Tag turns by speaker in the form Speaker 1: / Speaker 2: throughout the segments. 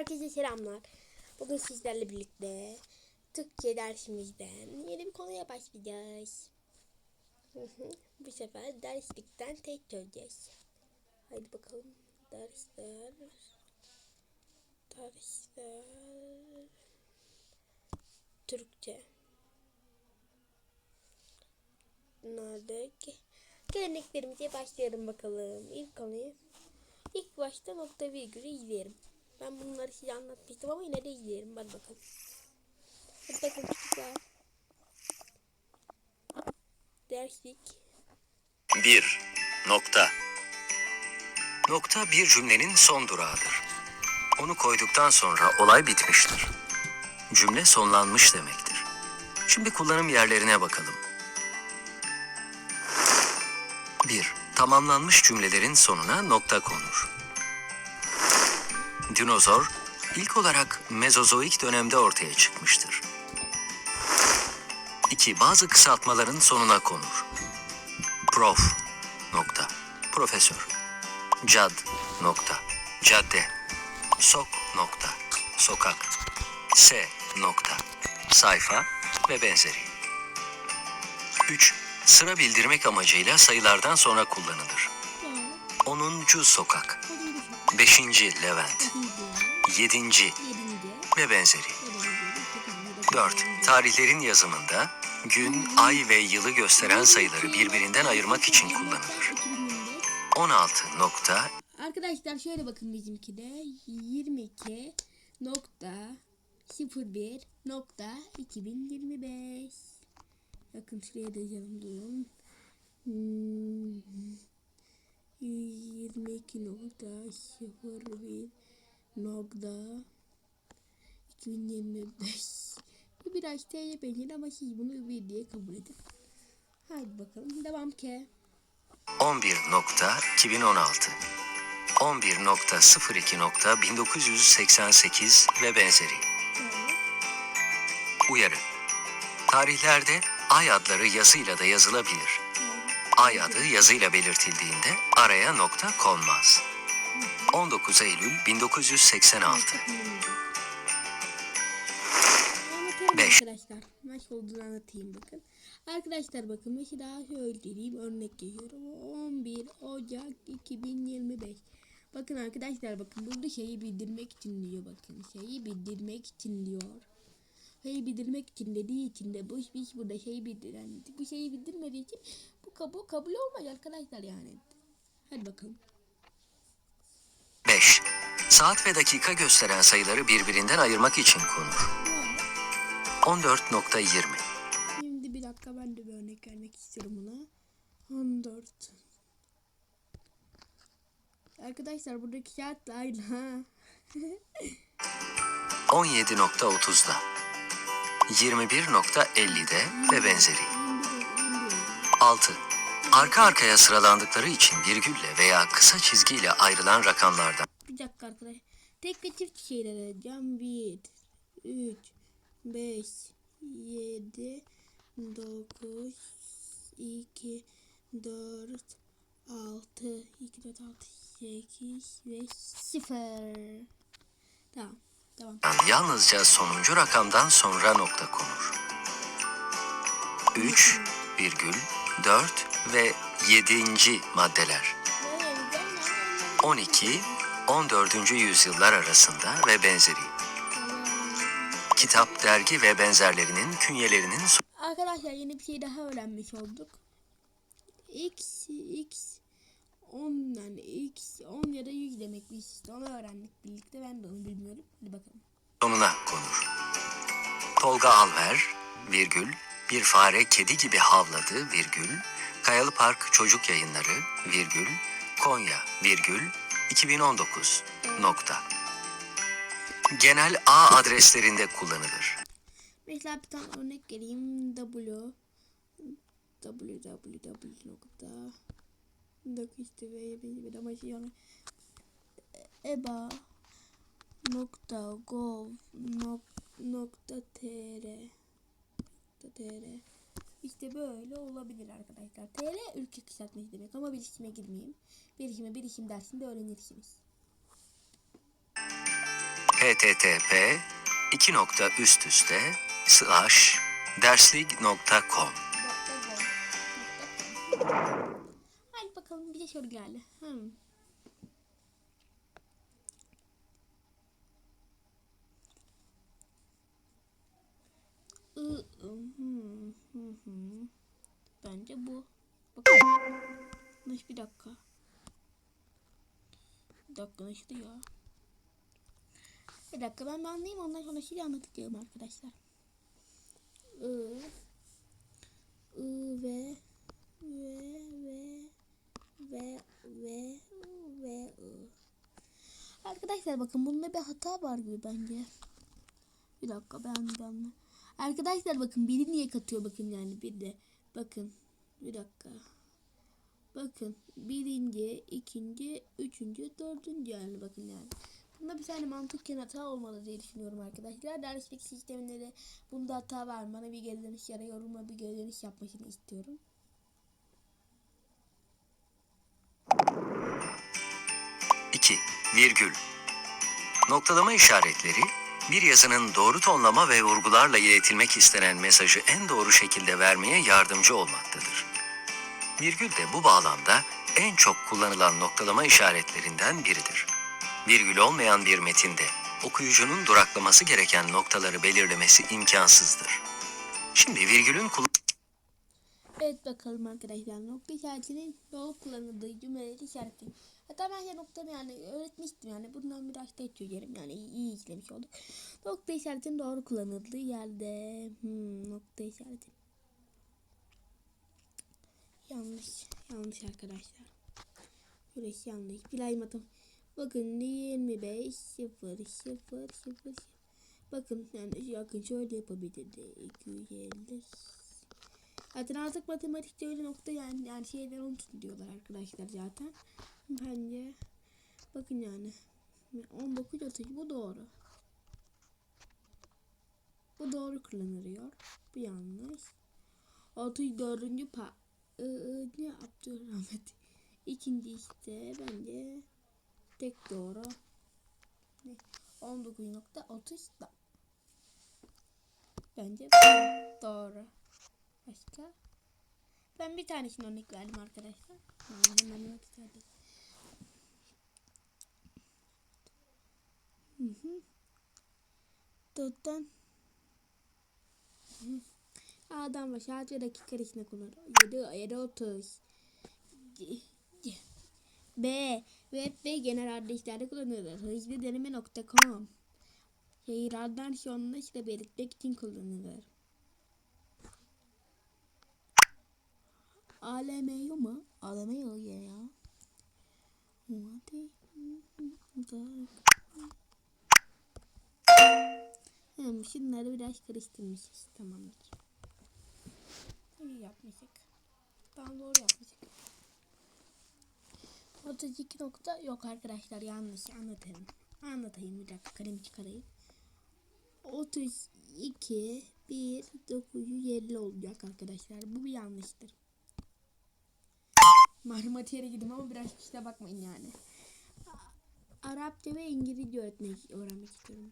Speaker 1: Herkese selamlar. Bugün sizlerle birlikte Türkçe dersimizden yeni bir konuya başlayacağız. Bu sefer derslikten tek çözeceğiz. Haydi bakalım. Dersler. Dersler. Türkçe. Nerede? Geleneklerimize başlayalım bakalım. İlk konuyu. İlk başta nokta virgülü izleyelim. Ben bunları size anlatmıştım ama yine de izleyelim. Hadi bakalım. Hadi bakalım çocuklar. Derslik.
Speaker 2: 1. Nokta. Nokta bir cümlenin son durağıdır. Onu koyduktan sonra olay bitmiştir. Cümle sonlanmış demektir. Şimdi kullanım yerlerine bakalım. 1. Tamamlanmış cümlelerin sonuna nokta konur. Dinozor ilk olarak Mezozoik dönemde ortaya çıkmıştır. 2. Bazı kısaltmaların sonuna konur. Prof. Nokta. Profesör. Cad. Nokta. Cadde. Sok. Nokta. Sokak. S. Nokta. Sayfa ve benzeri. 3. Sıra bildirmek amacıyla sayılardan sonra kullanılır. 10. Sokak. 5. Levent. 7. ve benzeri. 4. Tarihlerin yazımında gün, ay ve yılı gösteren sayıları birbirinden ayırmak için kullanılır. 16 nokta
Speaker 1: Arkadaşlar şöyle bakın bizimki de 22 nokta 01 nokta 2025 Bakın şuraya da yazalım. Hmm, 22 nokta 01 nokta 2025 Bu biraz T'ye benziyor ama siz bunu bir diye kabul edin. Haydi bakalım devam ki.
Speaker 2: 11 nokta 2016 11 nokta 02 nokta 1988 ve benzeri. Uyarı. Tarihlerde ay adları yazıyla da yazılabilir. Ay adı yazıyla belirtildiğinde araya nokta konmaz. 19 Eylül 1986
Speaker 1: Anlatıyorum
Speaker 2: Beş.
Speaker 1: Arkadaşlar nasıl olduğunu anlatayım bakın. Arkadaşlar bakın mesela şöyle diyeyim örnek geliyorum. 11 Ocak 2025. Bakın arkadaşlar bakın burada şeyi bildirmek için diyor bakın. Şeyi bildirmek için diyor. Şeyi bildirmek için dediği için de bu biz burada şeyi bildiren bu şeyi bildirmediği için bu kabul kabul olmaz arkadaşlar yani. Hadi bakalım.
Speaker 2: 5. Saat ve dakika gösteren sayıları birbirinden ayırmak için konur. 14.20
Speaker 1: Şimdi bir dakika ben de bir örnek vermek istiyorum buna. 14. Arkadaşlar buradaki şartla aynı ha.
Speaker 2: 17.30'da 21.50'de ve benzeri. 6. Arka arkaya sıralandıkları için virgülle veya kısa çizgiyle ayrılan rakamlardan
Speaker 1: Bir dakika arkadaşlar. Tek ve çift şeyler alacağım. 1, 3, 5, 7, 9, 2, 4, 6, 2, 4, 6, 8 ve 0. Tamam. Tamam.
Speaker 2: yalnızca sonuncu rakamdan sonra nokta konur. 3, virgül, 4 ve 7. maddeler 12, 14. yüzyıllar arasında ve benzeri. Kitap, dergi ve benzerlerinin künyelerinin
Speaker 1: Arkadaşlar yeni bir şey daha öğrenmiş olduk. X, X, 10 yani X, 10 ya da 100 demekmiş işte onu öğrendik birlikte ben de onu bilmiyorum. Hadi bakalım.
Speaker 2: sonuna konur. Tolga Alver, virgül, bir fare kedi gibi havladı, virgül, Kayalı Park Çocuk Yayınları, virgül, Konya, virgül, 2019, nokta. Genel ağ adreslerinde kullanılır.
Speaker 1: Mesela bir tane örnek vereyim. W www işte ve bir yani eba nokta gov nok, nokta tr nokta tr işte böyle olabilir arkadaşlar. TR ülke kısaltması demek ama bilişime girmeyeyim. Bilişime bilişim dersinde öğrenirsiniz.
Speaker 2: http iki nokta üst üste slash derslig.com
Speaker 1: Hadi bakalım bir de soru geldi. Hmm. Hmm, hı, hı. Bence bu. Bakalım. Nasıl bir dakika. Bir dakika nasıl ya? Bir dakika ben anlayayım ondan sonra şimdi anlatacağım arkadaşlar. I, I ve ve ve ve ve ve I. Arkadaşlar bakın bunda bir hata var gibi bence. Bir dakika ben ben. Arkadaşlar bakın biri niye katıyor bakın yani bir de. Bakın bir dakika. Bakın birinci, ikinci, üçüncü, dördüncü yani bakın yani. Bunda bir tane mantıken hata olmalı diye düşünüyorum arkadaşlar. Derslik sisteminde de bunda hata var. Bana bir geri dönüş ya yoruma bir geri dönüş yapmasını istiyorum.
Speaker 2: 2. Virgül Noktalama işaretleri, bir yazının doğru tonlama ve vurgularla iletilmek istenen mesajı en doğru şekilde vermeye yardımcı olmaktadır. Virgül de bu bağlamda en çok kullanılan noktalama işaretlerinden biridir. Virgül olmayan bir metinde okuyucunun duraklaması gereken noktaları belirlemesi imkansızdır. Şimdi virgülün kullanılması
Speaker 1: Evet bakalım arkadaşlar nokta işaretinin doğru kullanıldığı cümleleri işaretleyin. Hatta ben de noktamı yani öğretmiştim yani bundan biraz da çözerim yani iyi, iyi işlemiş olduk. Nokta işaretinin doğru kullanıldığı yerde hmm, nokta işareti. Yanlış yanlış arkadaşlar. Burası yanlış bilaymadım. Bakın 25 0 0 0 Bakın yani yakın şöyle yapabilirdi. 250 Zaten artık matematikte öyle nokta yani, yani şeyler unutun diyorlar arkadaşlar zaten. Bence bakın yani 19 30 bu doğru. Bu doğru kullanılıyor. Bu yanlış. 34. pa ıı, ne Abdülrahmet. İkinci işte bence tek doğru. Ne? 19.30 da. Bence doğru. Başka? Ben bir tanesini örnek verdim arkadaşlar. Yani hemen not istedim. Hı hı. Dörtten ve saat ve dakika arasında kullanır. 7, 7, 30. C- C- B. Web ve genel adreslerde kullanılır. Hızlı deneme nokta com. Şehirlerden sonunda işte belirtmek için kullanılır. Aleme mu? Aleme yok ya. Hadi. Hmm, şunları biraz karıştırmışız. Tamamdır. İyi yapmışık. Tam doğru yapmışık. 32 nokta yok arkadaşlar yanlış anlatayım. Anlatayım bir dakika kalem çıkarayım. 32 1 950 olacak arkadaşlar. Bu bir yanlıştır. Matematiğe gidip ama biraz işte bakmayın yani. Arapça ve İngilizce öğretmek öğrenmek istiyorum.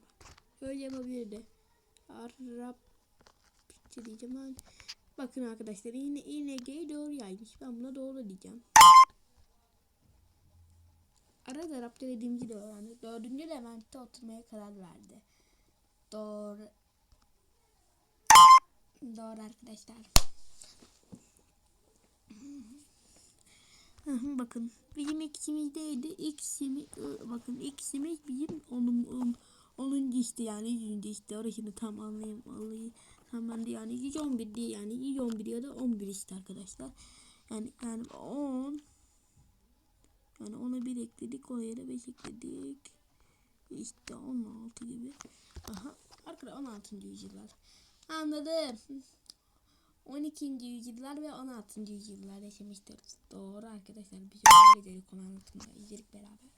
Speaker 1: Öyle yapabilirdi. Arapça diyeceğim ben. Bakın arkadaşlar yine ING'yi doğru yaymış. Ben buna doğru diyeceğim. Arada Arapça dediğimizi de öğrendik. Dördüncü Levent'te oturmaya karar verdi. Doğru. Doğru arkadaşlar. Hı hı, bakın bizim x'imizdeydi. X'imi ı, bakın x'imiz bizim onun on, onuncu işte yani yüzüncü işte orasını tam anlayayım anlayayım. Tam ben de yani 111 değil yani 111 ya da 11 işte arkadaşlar. Yani yani 10 yani ona bir ekledik oraya da 5 ekledik. İşte 16 gibi. Aha arkadaşlar 16. yüzyıllar. Anladım. 12. yüzyıllar ve 16. yüzyıllar yaşamıştır. Doğru arkadaşlar. Bir şey gidelim konu anlatımda. İzledik beraber.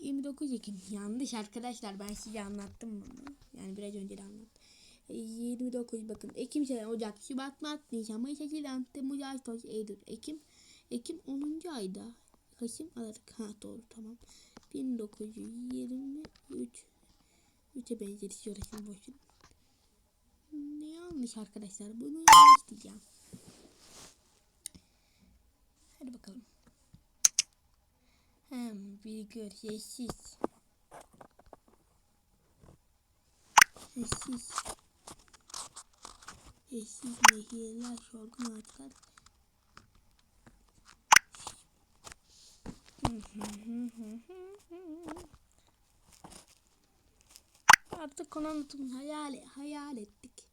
Speaker 1: 29 Ekim. Yanlış arkadaşlar. Ben size anlattım bunu. Yani biraz önce de anlattım. E, 29 bakın. Ekim, Sene, Ocak, Şubat, Mart, Nisan, Mayıs, Haziran, Temmuz, Ağustos, Eylül, Ekim. Ekim 10. ayda. Kasım, Aralık. Ha doğru tamam. 1923 3'e benzetiyor şimdi boşun. Ne yanlış arkadaşlar bunu yanlış diyeceğim. Hadi bakalım. Hem virgül sessiz. Sessiz. Sessiz nehirler, sorgun ağaçlar. Artık konu hayal, hayal ettik.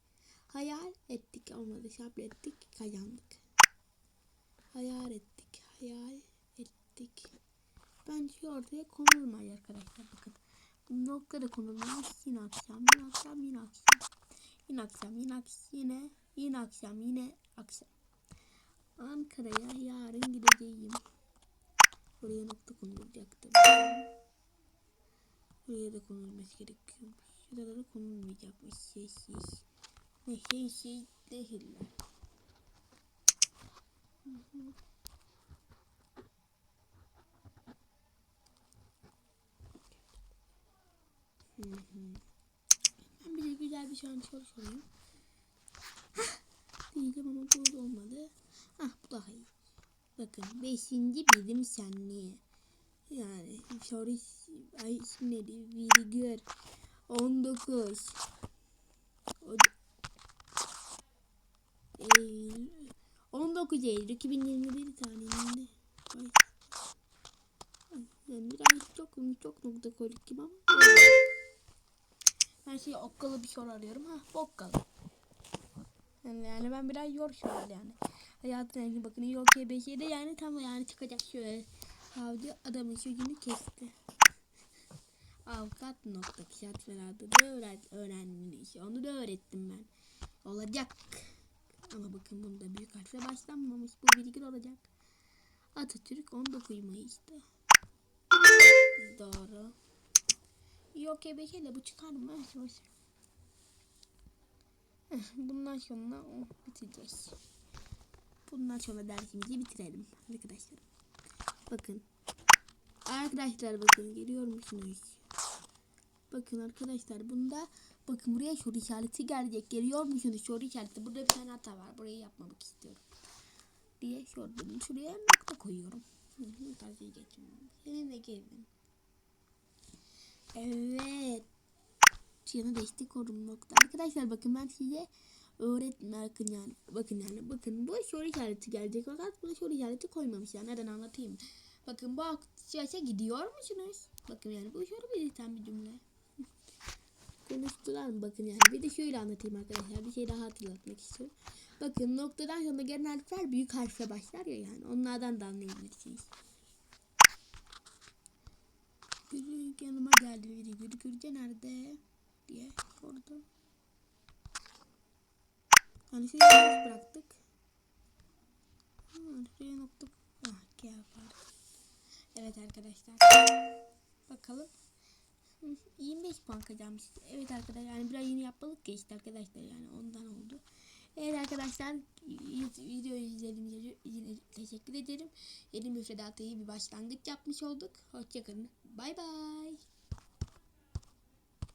Speaker 1: Hayal ettik olmadı sabrettik kazandık. Hayal ettik hayal ettik. Ben şu ortaya konulmaz arkadaşlar bakın. Bu noktada konulmaz yine akşam yine akşam yine akşam. Yine akşam yine akşam yine yine akşam yine akşam. Ankara'ya yarın gideceğim. Oraya nokta konulacaktı. Buraya da konulması gerekiyor. Şurada da konulmayacakmış. Sessiz. Ne şey şey değiller. Ben bir de güzel bir sorayım. Hah, Diyeceğim ama bu olmadı. Hah bu daha iyi. Bakın beşinci bilim senliği. Yani soru ay neydi? Virgül 19 o, Eylül 19 Eylül 2021 tarihinde Ay. Yani biraz çok çok nokta koyduk gibi ama ben şey okkalı bir soru arıyorum ha okkalı yani, yani ben biraz yor sorular yani hayatın rengi bakın yok KBC'de yani tam yani çıkacak şöyle Savcı adamın sözünü kesti. Avukat nokta kişatlar adı da öğren öğrendiniz. Onu da öğrettim ben. Olacak. Ama bakın bunda büyük harfle başlanmamış. Bu virgül olacak. Atatürk 19 Mayıs'ta. Doğru. Yok ebekeyle bu çıkar mı? Boş Bundan sonra oh, bitireceğiz. Bundan sonra dersimizi bitirelim arkadaşlar. Bakın. Arkadaşlar bakın geliyor musunuz? Bakın arkadaşlar bunda bakın buraya soru işareti gelecek. Geliyor musunuz soru işareti? Burada bir tane hata var. Burayı yapmamak istiyorum. Diye sordum. Şuraya nokta koyuyorum. Tarzı geçin. Seninle gelin. Evet. Yana destek yorum nokta. Arkadaşlar bakın ben size öğretme bakın yani bakın yani bakın bu soru işareti gelecek fakat buna soru işareti koymamışlar. Neden anlatayım? Bakın bu akçaşa gidiyor musunuz? Bakın yani bu soru belirten bir cümle. Konuştular mı bakın yani. Bir de şöyle anlatayım arkadaşlar. Bir şey daha hatırlatmak istiyorum. Bakın noktadan sonra gelen harfler büyük harfle başlar ya yani. Onlardan da anlayabilirsiniz. Gülük yanıma geldi biri. Gülük Gülce nerede? diye sordu. Hani boş bıraktık. Ha, şuraya nokta. Ah. Evet arkadaşlar. Bakalım. Hı, 25 puan kazanmış. Evet arkadaşlar yani biraz yeni yapmalık geçti arkadaşlar yani ondan oldu. Evet arkadaşlar videoyu izlediğiniz için teşekkür ederim. Yeni müfredatı iyi bir başlangıç yapmış olduk. Hoşçakalın. Bay bay.